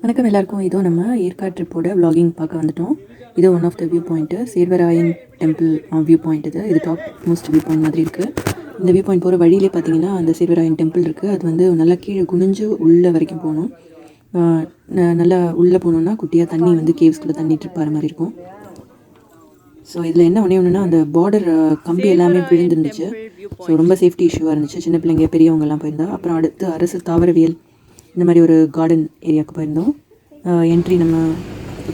வணக்கம் எல்லாருக்கும். இதோ நம்ம ஏற்காடு ட்ரிப்போட வளாகிங் பார்க்க வந்துட்டோம். இது one of the view point Servarayan temple view point இது. இது டாப் மோஸ்ட் வியூ பாயிண்ட் மாதிரி இருக்குது இந்த வியூ பாயிண்ட் போகிற வழியிலே பார்த்தீங்கன்னா அந்த சேர்வராயன் டெம்பிள் இருக்குது அது வந்து நல்லா கீழே குனிஞ்சு உள்ளே வரைக்கும் போகணும். ந- நல்லா உள்ளே போனோம்னா குட்டியாக தண்ணி வந்து கேவ்ஸ்குள்ளே தண்ணி ட்ரிப் மாதிரி இருக்கும். ஸோ இதில் என்ன ஒன்றே ஒன்றுனா அந்த பார்டர் கம்பி எல்லாமே விழுந்துருந்துச்சு. ஸோ ரொம்ப சேஃப்டி இஷ்யூவாக இருந்துச்சு. சின்ன பிள்ளைங்க பெரியவங்கெல்லாம் போயிருந்தா. அப்புறம் அடுத்து அரசு தாவரவியல் இந்த மாதிரி ஒரு கார்டன் ஏரியாவுக்கு போயிருந்தோம். என்ட்ரி நம்ம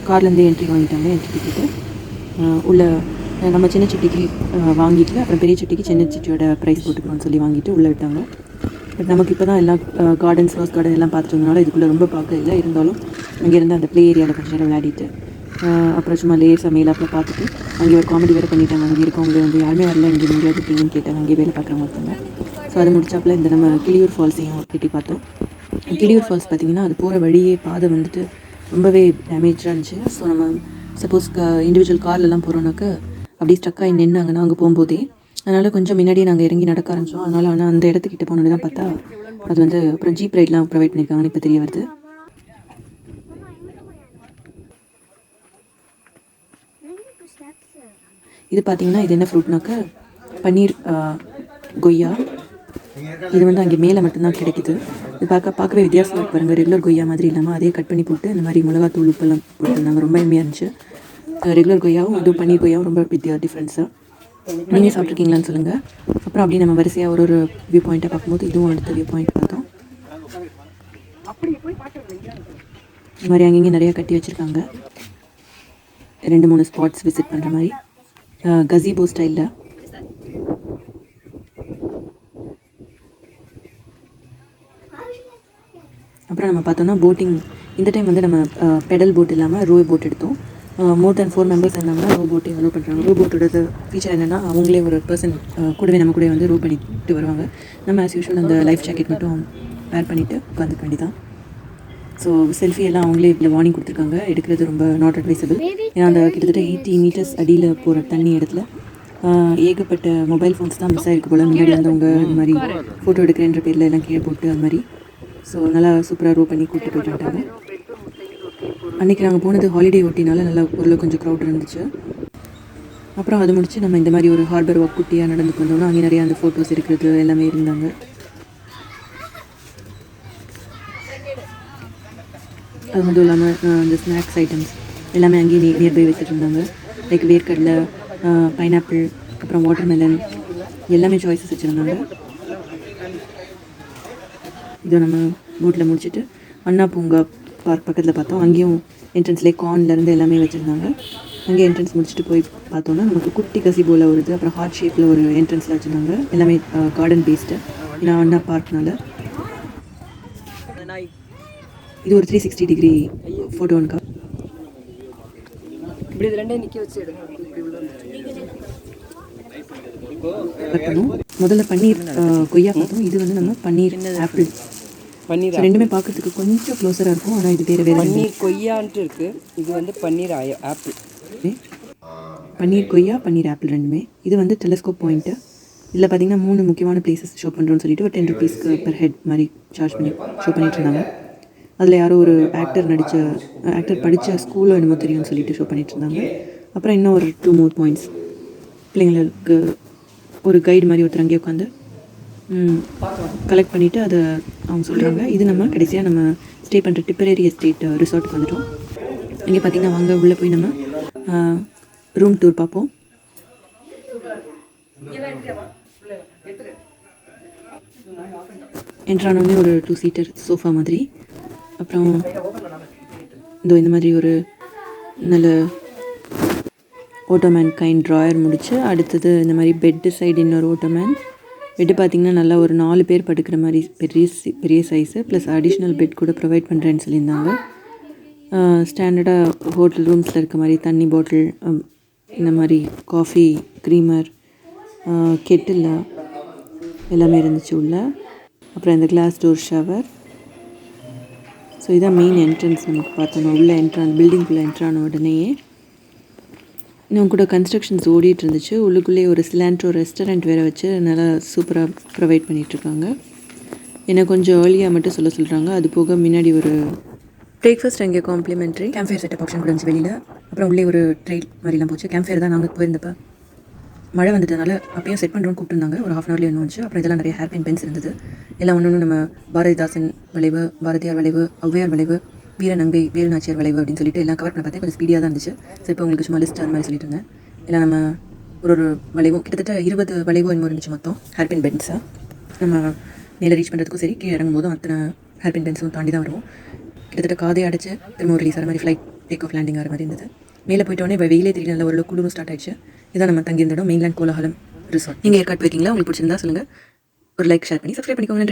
கார்லேருந்தே என்ட்ரி வாங்கிட்டாங்க என்ட்ரி டிக்கெட்டு உள்ள நம்ம சின்ன சிட்டிக்கு வாங்கிட்டு அப்புறம் பெரிய சிட்டிக்கு சின்ன சிட்டியோட ப்ரைஸ் போட்டுக்கோன்னு சொல்லி வாங்கிட்டு உள்ளே விட்டாங்க. பட் நமக்கு இப்போ தான் எல்லாம் கார்டன்ஸ் ரோஸ் கார்டன் எல்லாம் பார்த்துட்டு இதுக்குள்ளே ரொம்ப பார்க்க இல்லை. இருந்தாலும் அங்கேருந்து அந்த ப்ளே ஏரியாவில் கொஞ்சம் நேரம் விளையாடிட்டு அப்புறம் சும்மா லேஸ் மேலாப்பில் பார்த்துட்டு அங்கே ஒரு காமெடி வேறு பண்ணிட்டாங்க. அங்கே இருக்கவங்க வந்து யாருமே வரல. இங்கே எங்கேயாவது இருக்கீங்கன்னு கேட்டாங்க. அங்கே வேலை பார்க்குறவங்க ஒருத்தவங்க ஸோ அது முடிச்சாப்பில் இந்த நம்ம கிளியூர் ஃபால்ஸையும் கட்டி பார்த்தோம். கிளியூர் ஃபால்ஸ் பார்த்தீங்கன்னா அது போகிற வழியே பாதை வந்துட்டு ரொம்பவே டேமேஜாக இருந்துச்சு. ஸோ நம்ம சப்போஸ் இண்டிவிஜுவல் கார்லலாம் போகிறோன்னாக்க அப்படியே ஸ்டக்காகி ஆகி நின்னாங்கன்னா அங்கே போகும்போதே அதனால் கொஞ்சம் முன்னாடியே நாங்கள் இறங்கி நடக்க ஆரம்பிச்சோம். அதனால் ஆனால் அந்த இடத்துக்கிட்ட போனோன்னு தான் பார்த்தா அது வந்து அப்புறம் ஜீப் ரைட்லாம் ப்ரொவைட் பண்ணியிருக்காங்கன்னு இப்போ தெரிய வருது. இது பார்த்தீங்கன்னா இது என்ன ஃப்ரூட்னாக்க பன்னீர் கொய்யா இது வந்து அங்கே மேலே மட்டும்தான் கிடைக்குது. இது பார்க்க பார்க்கவே வித்தியாசமாக இருக்கு பாருங்கள் ரெகுலர் கொய்யா மாதிரி இல்லாமல் அதே கட் பண்ணி போட்டு இந்த மாதிரி மிளகாத்தூள் உப்பெல்லாம் போட்டுருந்தாங்க. ரொம்ப எம்மையாக இருந்துச்சு. ரெகுலர் கொய்யாவும் அதுவும் பன்னீர் கொய்யாவும் ரொம்ப வித்தியா டிஃப்ரென்ஸாக நீங்கள் சாப்பிட்ருக்கீங்களான்னு சொல்லுங்கள் அப்புறம் அப்படியே நம்ம வரிசையாக ஒரு ஒரு வியூ பாயிண்ட்டை பார்க்கும்போது இதுவும் அடுத்த வியூ பாயிண்ட் பார்த்தோம். இந்த மாதிரி அங்கங்கே நிறையா கட்டி வச்சுருக்காங்க. ரெண்டு மூணு ஸ்பாட்ஸ் விசிட் பண்ணுற மாதிரி. கசிபோ ஸ்டைலில் அப்புறம் நம்ம பார்த்தோம்னா போட்டிங் இந்த டைம் வந்து நம்ம பெடல் போட் இல்லாமல் ரோ போட் எடுத்தோம். மோர் தேன் ஃபோர் மெம்பர்ஸ் இருந்தாங்கன்னா ரோ போட்டிங் அலோவ் பண்ணுறாங்க ரோ போட்டோட ஃபீச்சர் என்னென்னா அவங்களே ஒரு பர்சன் கூடவே நம்ம கூட வந்து ரோ பண்ணிட்டு வருவாங்க. நம்ம ஆஸ் யூஷுவல் அந்த லைஃப் ஜாக்கெட் மட்டும் வேர் பண்ணிவிட்டு உட்காந்துக்க வேண்டிதான். ஸோ செல்ஃபி எல்லாம் அவங்களே இதில் வார்னிங் கொடுத்துருக்காங்க. எடுக்கிறது ரொம்ப நாட் அட்வைசபிள் ஏன்னா அந்த கிட்டத்தட்ட எயிட்டி மீட்டர்ஸ் அடியில் போகிற தண்ணி இடத்துல ஏகப்பட்ட மொபைல் ஃபோன்ஸ் தான் மிஸ் ஆகிருக்கு போல். முன்னாடி வந்தவங்க இந்த மாதிரி ஃபோட்டோ எடுக்கிறேன்ற பேரில் எல்லாம் கீழே போட்டு அது மாதிரி. ஸோ நல்லா சூப்பராக ரோ பண்ணி கூப்பிட்டு போயிட்டு வந்துட்டாங்க. அன்றைக்கி நாங்கள் போனது ஹாலிடே ஒட்டினால நல்லா ஒரு கொஞ்சம் க்ரௌட் இருந்துச்சு. அப்புறம் அது முடிச்சு நம்ம இந்த மாதிரி ஒரு ஹார்பர் வாக் குட்டியாக நடந்து வந்தோம்னா அங்கே நிறையா அந்த ஃபோட்டோஸ் இருக்கிறது எல்லாமே இருந்தாங்க. அது மட்டும் இல்லாமல் அந்த ஸ்நாக்ஸ் ஐட்டம்ஸ் எல்லாமே அங்கேயே நியர்பை வச்சுட்டு இருந்தாங்க. லைக் வேர்க்கடலை பைனாப்பிள் அப்புறம் வாட்டர்மெலன் எல்லாமே சாய்ஸஸ் வச்சுருந்தாங்க. இதை நம்ம போட்டில் முடிச்சுட்டு அண்ணா பூங்கா பார்க் பக்கத்தில் பார்த்தோம். அங்கேயும் என்ட்ரன்ஸ்லேயே கார்ன்லேருந்து எல்லாமே வச்சுருந்தாங்க. அங்கே என்ட்ரன்ஸ் முடிச்சுட்டு போய் பார்த்தோன்னா நமக்கு குட்டி கசிபோல ஒரு இது அப்புறம் ஹார்ட் ஷேப்பில் ஒரு என்ட்ரன்ஸில் வச்சுருந்தாங்க. எல்லாமே கார்டன் பேஸ்டு ஏன்னா அண்ணா பார்க்னால இது ஒரு த்ரீ சிக்ஸ்டி டிகிரி ஃபோட்டோன்க்கா இப்படி இது ரெண்டையும் நிக்க வச்சு எடுங்க. முதல்ல பன்னீர் கொய்யா பார்த்தோம் இது வந்து நம்ம பன்னீர் ஆப்பிள் பன்னீர் ரெண்டுமே பார்க்கறதுக்கு கொஞ்சம் க்ளோஸராக இருக்கும். ஆனால் இது வேறு வேறு பன்னீர் கொய்யான்ட்டு இருக்கு. இது வந்து பன்னீர் ஆய ஆப்பிள். பன்னீர் கொய்யா பன்னீர் ஆப்பிள் ரெண்டுமே. இது வந்து டெலஸ்கோப் பாயிண்ட்டு இதில் பார்த்தீங்கன்னா மூணு முக்கியமான பிளேசஸ் ஷோ பண்ணுறோன்னு சொல்லிட்டு ஒரு டென் ருபீஸ்க்கு பெர் ஹெட் மாதிரி சார்ஜ் பண்ணி ஷோ பண்ணிட்டு இருந்தாங்க. அதில் யாரோ ஒரு ஆக்டர் நடித்த ஆக்டர் படித்த ஸ்கூலோ என்னமோ தெரியும்னு சொல்லிட்டு ஷோ பண்ணிட்டு இருந்தாங்க. அப்புறம் இன்னும் ஒரு டூ மோர் பாயிண்ட்ஸ் பிள்ளைங்களுக்கு ஒரு கைடு மாதிரி ஒருத்தர் அங்கேயே உட்காந்து கலெக்ட் பண்ணிவிட்டு அதை அவங்க சொல்கிறாங்க இது நம்ம கடைசியாக நம்ம ஸ்டே பண்ணுற டிப்பரரி எஸ்டேட் ரிசார்ட்டுக்கு வந்துட்டோம். இங்கே பார்த்தீங்கன்னா வாங்க உள்ளே போய் நம்ம ரூம் டூர் பார்ப்போம். என்ட்ரானோடனே ஒரு டூ சீட்டர் சோஃபா மாதிரி. அப்புறம் இதோ இந்த மாதிரி ஒரு நல்ல ஓட்டோமேன் கைண்ட் ட்ராயர் முடிச்சு அடுத்தது இந்த மாதிரி பெட்டு சைடு இன்னொரு ஓட்டோமேன் பெட்டு பார்த்தீங்கன்னா நல்லா ஒரு நாலு பேர் படுக்கிற மாதிரி பெரிய பெரிய சைஸு ப்ளஸ் அடிஷ்னல் பெட் கூட ப்ரொவைட் பண்ணுறேன்னு சொல்லியிருந்தாங்க. ஸ்டாண்டர்டாக ஹோட்டல் ரூம்ஸில் இருக்க மாதிரி தண்ணி பாட்டில் இந்த மாதிரி காஃபி க்ரீமர் கெட்டில் எல்லாமே இருந்துச்சு உள்ள. அப்புறம் இந்த கிளாஸ் டோர் ஷவர் ஸோ இதான் மெயின் என்ட்ரன்ஸ் நமக்கு பார்த்தோம். உள்ளே என்ட்ரான் பில்டிங்குள்ளே என்ட்ரான உடனேயே. இன்னும் கூட கன்ஸ்ட்ரக்ஷன்ஸ் ஓடிட்டு இருந்துச்சு உள்ளுக்குள்ளேயே ஒரு சிலாண்ட்ரோ ரெஸ்டாரண்ட் வேறு வச்சு நல்லா சூப்பராக ப்ரொவைட் பண்ணிகிட்ருக்காங்க என்னை கொஞ்சம் ஏர்லியாக மட்டும் சொல்ல சொல்கிறாங்க அது போக முன்னாடி ஒரு பிரேக்ஃபாஸ்ட் அங்கே காம்ப்ளிமெண்ட்ரி கேம்ஃபேர் செட்டப் ஆப்ஷன் கூட இருந்துச்சு வெளியில். அப்புறம் உள்ளே ஒரு ட்ரெயில் மாதிரிலாம் போச்சு. கேம்ஃபேர் தான் நாங்கள் போயிருந்தப்போ. மழை வந்ததுனால அப்பயும் செட் பண்ணுறோன்னு கூப்பிட்டுருந்தாங்க. ஒரு ஹாஃப் அன் ஹவர்லேயே வந்துச்சு. அப்புறம் இதெல்லாம் நிறைய ஹேர் பின் பென்ஸ் இருந்தது. எல்லாம் ஒன்று நம்ம பாரதிதாசன் வளைவு பாரதியார் வளைவு ஔவையார் வளைவு வீரநங்கை வீரநாச்சியார் வளைவு அப்படின்னு சொல்லிட்டு எல்லாம் கவர் பண்ண பார்த்தேன். கொஞ்சம் ஸ்பீடியாக தான் இருந்துச்சு. ஸோ இப்போ உங்களுக்கு சும்மா லிஸ்ட் அந்த மாதிரி சொல்லிட்டு இருந்தேன். எல்லாம் நம்ம ஒரு ஒரு வளைவும் கிட்டத்தட்ட இருபது வளைவு என்னமோ இருந்துச்சு மொத்தம். ஹேர்பின் பென்ஸாக நம்ம மேலே ரீச் பண்ணுறதுக்கும் சரி கீழே இறங்கும் போதும் அத்தனை ஹேர்பின் பென்ஸும் தாண்டி தான் வரும். கிட்டத்தட்ட காதே அடைச்சு திரும்ப ரிலீஸ் ஆகிற மாதிரி ஃப்ளைட் டேக் ஆஃப் லேண்டிங் ஆகிற மாதிரி இருந்தது. மேலே போயிட்டோன்னே இப்போ வெயிலே தெரியல நல்ல ஒரு குளிரும் ஸ்டார்ட் ஆயிடுச்சு. இதான் நம்ம தங்கியிருந்த இடம் மெயின்லேண்ட் கோலாகலம் ரிசார்ட் நீங்கள் ஏற்காடு போயிருக்கீங்களா? உங்களுக்கு பிடிச்சிருந்தா சொல்லுங்கள் ஒரு லைக் ஷேர் பண்ணி சப்ஸ்கிரைப் பண்ணிக்கோங்க.